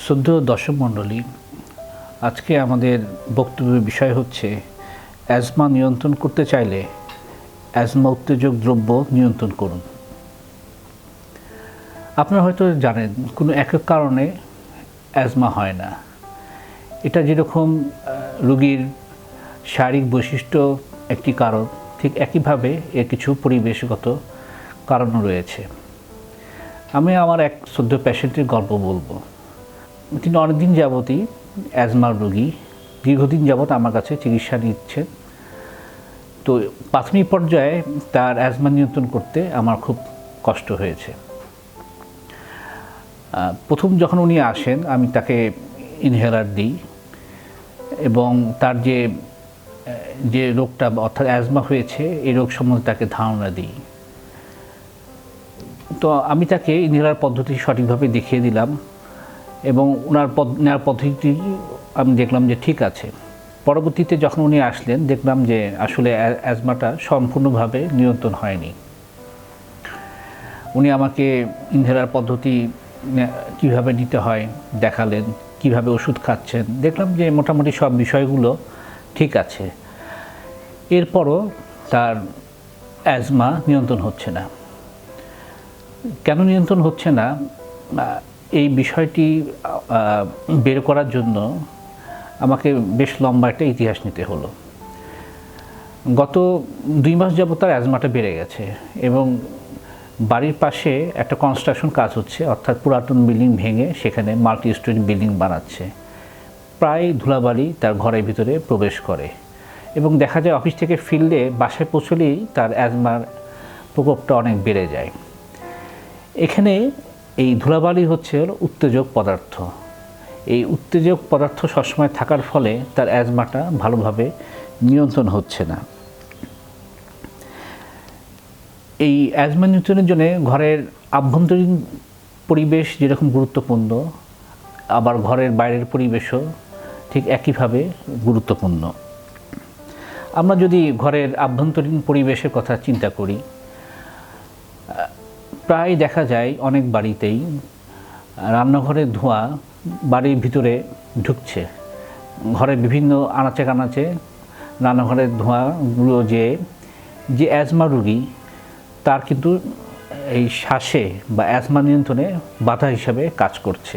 শুদ্ধ দর্শক মণ্ডলী, আজকে আমাদের বক্তব্যের বিষয় হচ্ছে, অ্যাজমা নিয়ন্ত্রণ করতে চাইলে অ্যাজমা উত্তেজক দ্রব্য নিয়ন্ত্রণ করুন। আপনারা হয়তো জানেন, কোনো এক কারণে অ্যাজমা হয় না। এটা যেরকম রুগীর শারীরিক বৈশিষ্ট্য একটি কারণ, ঠিক একইভাবে এর কিছু পরিবেশগত কারণও রয়েছে। আমি আমার এক সদ্য পেশেন্টের গল্প বলব। তিনি অনেকদিন যাবতই অ্যাজমার রোগী, দীর্ঘদিন যাবৎ আমার কাছে চিকিৎসা নিচ্ছেন তো প্রাথমিক পর্যায়ে তার অ্যাজমা নিয়ন্ত্রণ করতে আমার খুব কষ্ট হয়েছে। প্রথম যখন উনি আসেন, আমি তাকে ইনহেলার দিই এবং তার যে যে রোগটা অর্থাৎ অ্যাজমা হয়েছে, এই রোগ সম্বন্ধে তাকে ধারণা দিই। তো আমি তাকে ইনহেলার পদ্ধতি সঠিকভাবে দেখিয়ে দিলাম। এবং ওনার পদ নেওয়ার পদ্ধতি আমি দেখলাম যে ঠিক আছে। পরবর্তীতে যখন উনি আসলেন, দেখলাম যে আসলে অ্যা- অ্যাজমাটা সম্পূর্ণভাবে নিয়ন্ত্রণ হয়নি। উনি আমাকে ইনহেলার পদ্ধতি কীভাবে নিতে হয় দেখালেন, কীভাবে ওষুধ খাচ্ছেন, দেখলাম যে মোটামুটি সব বিষয়গুলো ঠিক আছে। এরপরও তার অ্যাজমা নিয়ন্ত্রণ হচ্ছে না। কেন নিয়ন্ত্রণ হচ্ছে না? এই বিষয়টি বের করার জন্য আমাকে বেশ লম্বা একটা ইতিহাস নিতে হলো। গত দুই মাস যাবত তার অ্যাজমাটা বেড়ে গেছে এবং বাড়ির পাশে একটা কনস্ট্রাকশন কাজ হচ্ছে, অর্থাৎ পুরাতন বিল্ডিং ভেঙে সেখানে মাল্টি স্টোরি বিল্ডিং বানাচ্ছে। প্রায় ধুলাবালি তার ঘরের ভিতরে প্রবেশ করে এবং দেখা যায় অফিস থেকে ফিরলে বাসায় পৌঁছলেই তার অ্যাজমার প্রকোপটা অনেক বেড়ে যায়। এখানে এই ধুলাবালি হচ্ছে হলো উত্তেজক পদার্থ। এই উত্তেজক পদার্থ সবসময় থাকার ফলে তার অ্যাজমাটা ভালোভাবে নিয়ন্ত্রণ হচ্ছে না। এই অ্যাজমা নিয়ন্ত্রণের জন্য ঘরের আভ্যন্তরীণ পরিবেশ যেরকম গুরুত্বপূর্ণ, আবার ঘরের বাইরের পরিবেশও ঠিক একইভাবে গুরুত্বপূর্ণ। আমরা যদি ঘরের আভ্যন্তরীণ পরিবেশের কথা চিন্তা করি প্রায় দেখা যায় অনেক বাড়িতেই রান্নাঘরের ধোঁয়া বাড়ির ভিতরে ঢুকছে। ঘরের বিভিন্ন আনাচে কানাচে রান্নাঘরের ধোঁয়াগুলো যে যে অ্যাজমা রুগী, তার কিন্তু এই শ্বাসে বা অ্যাজমা নিয়ন্ত্রণে বাধা হিসাবে কাজ করছে।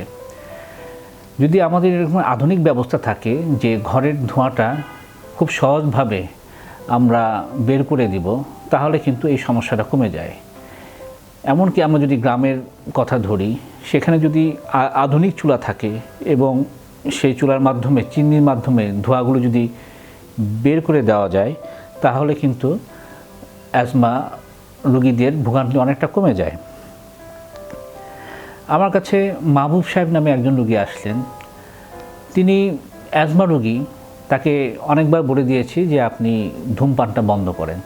যদি আমাদের এরকম আধুনিক ব্যবস্থা থাকে যে ঘরের ধোঁয়াটা খুব সহজভাবে আমরা বের করে দিব, তাহলে কিন্তু এই সমস্যাটা কমে যায়। এমনকি আমরা যদি গ্রামের কথা ধরি, সেখানে যদি আধুনিক চুলা থাকে এবং সেই চুলার মাধ্যমে চিমনির মাধ্যমে ধোঁয়াগুলো যদি বের করে দেওয়া যায়, তাহলে কিন্তু অ্যাজমা রোগীদের ভোগান্তি অনেকটা কমে যায়। আমার কাছে মাহবুব সাহেব নামে একজন রোগী আসলেন। তিনি অ্যাজমা রোগী। তাকে অনেকবার বলে দিয়েছি যে, আপনি ধূমপানটা বন্ধ করেন।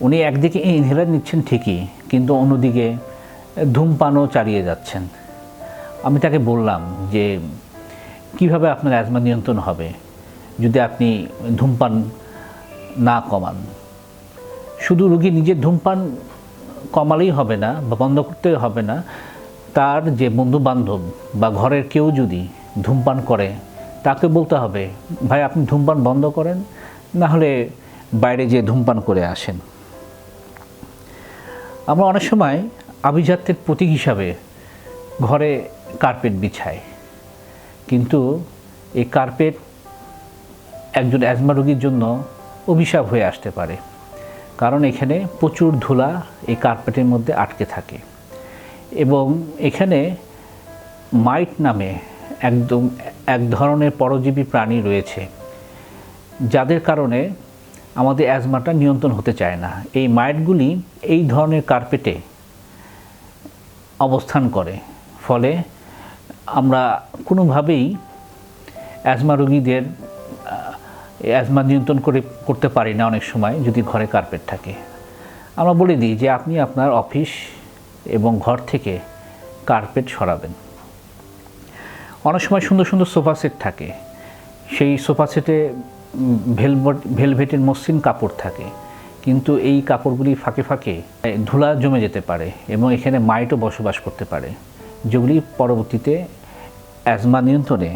উনি একদিকে ইনহেলার নিচ্ছেন ঠিকই কিন্তু অন্যদিকে ধূমপানও চালিয়ে যাচ্ছেন। আমি তাকে বললাম যে, কীভাবে আপনার অ্যাজমা নিয়ন্ত্রণ হবে যদি আপনি ধূমপান না কমান? শুধু রুগী নিজের ধূমপান কমালেই হবে না বা বন্ধ করতে হবে না, তার যে বন্ধু বান্ধব বা ঘরের কেউ যদি ধূমপান করে, তাকে বলতে হবে, ভাই, আপনি ধূমপান বন্ধ করেন, না হলে বাইরে যেয়ে ধূমপান করে আসেন। আমরা অনেক সময় আভিজাত্যের প্রতীক হিসাবে ঘরে কার্পেট বিছাই। কিন্তু এই কার্পেট একজন অ্যাজমা রোগীর জন্য অভিশাপ হয়ে আসতে পারে। কারণ এখানে প্রচুর ধুলা এই কার্পেটের মধ্যে আটকে থাকে। এবং এখানে মাইট নামে একদম এক ধরনের পরজীবী প্রাণী রয়েছে, যাদের কারণে আমাদের অ্যাজমাটা নিয়ন্ত্রণ হতে চায় না। এই মাইটগুলি এই ধরনের কার্পেটে অবস্থান করে। ফলে আমরা কোনোভাবেই অ্যাজমা রোগীদের অ্যাজমা নিয়ন্ত্রণ করে করতে পারি না অনেক সময় যদি ঘরে কার্পেট থাকে। আমরা বলে দিই যে আপনি আপনার অফিস এবং ঘর থেকে কার্পেট সরাবেন। অনেক সময় সুন্দর সুন্দর সোফা সেট থাকে। সেই সোফা সেটে ভেলভেট, ভেলভেটের মসৃণ কাপড় থাকে। কিন্তু এই কাপড়গুলি ফাঁকে ফাঁকে ধুলা জমে যেতে পারে এবং এখানে মাইটও বসবাস করতে পারে, যেগুলি পরবর্তীতে অ্যাজমা নিয়ন্ত্রণে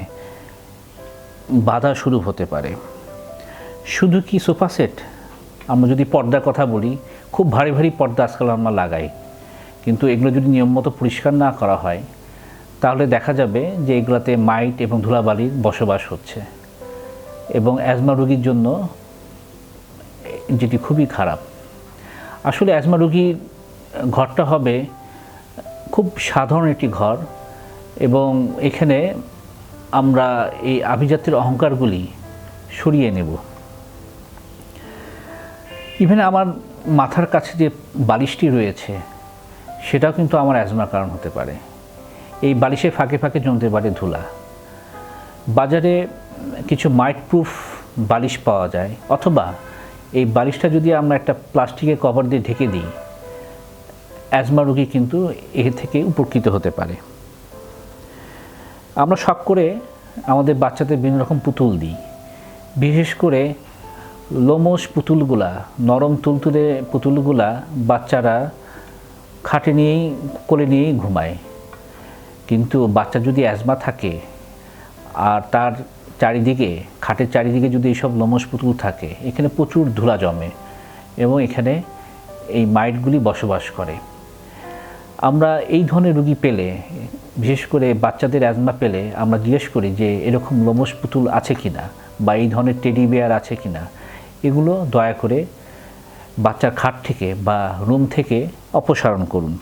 বাধা শুরু হতে পারে। শুধু কি সোফা সেট? আমরা যদি পর্দার কথা বলি, খুব ভারী ভারী পর্দা আজকাল আমরা লাগাই। কিন্তু এগুলো যদি নিয়ম মতো পরিষ্কার না করা হয়, তাহলে দেখা যাবে যে এগুলোতে মাইট এবং ধুলাবালির বসবাস হচ্ছে। এবং অ্যাজমা রোগীর জন্য যেটি খুবই খারাপ। আসলে অ্যাজমা রোগীর ঘরটা হবে খুব সাধারণ একটি ঘর এবং এখানে আমরা এই আভিজাত্যের অহংকারগুলি সরিয়ে নেব। ইভেন আমার মাথার কাছে যে বালিশটি রয়েছে, সেটাও কিন্তু আমার অ্যাজমার কারণ হতে পারে। এই বালিশে ফাঁকে ফাঁকে জমতে পারে ধুলা। বাজারে কিছু মাইট প্রুফ বালিশ পাওয়া যায়, অথবা এই বালিশটা যদি আমরা একটা প্লাস্টিকের কভার দিয়ে ঢেকে দিই অ্যাজমা রোগী কিন্তু এর থেকে উপকৃত হতে পারে। আমরা শখ করে আমাদের বাচ্চাদের বিভিন্ন রকম পুতুল দিই। বিশেষ করে লোমস পুতুলগুলা, নরম তুলতুলে পুতুলগুলা বাচ্চারা খাটে নিয়েই, কোলে নিয়েই ঘুমায়। কিন্তু বাচ্চা যদি অ্যাজমা থাকে, আর তার চারিদিকে, খাটের চারিদিকে যদি এইসব লোমস পুতুল থাকে, এখানে প্রচুর ধুলা জমে এবং এখানে এই মাইটগুলি বসবাস করে। আমরা এই ধরনের রুগী পেলে, বিশেষ করে বাচ্চাদের অ্যাজমা পেলে, আমরা জিজ্ঞেস করি যে এরকম লোমস পুতুল আছে কি না বা এই ধরনের টেডি বেয়ার আছে কি না এগুলো দয়া করে বাচ্চার খাট থেকে বা রুম থেকে অপসারণ করুন।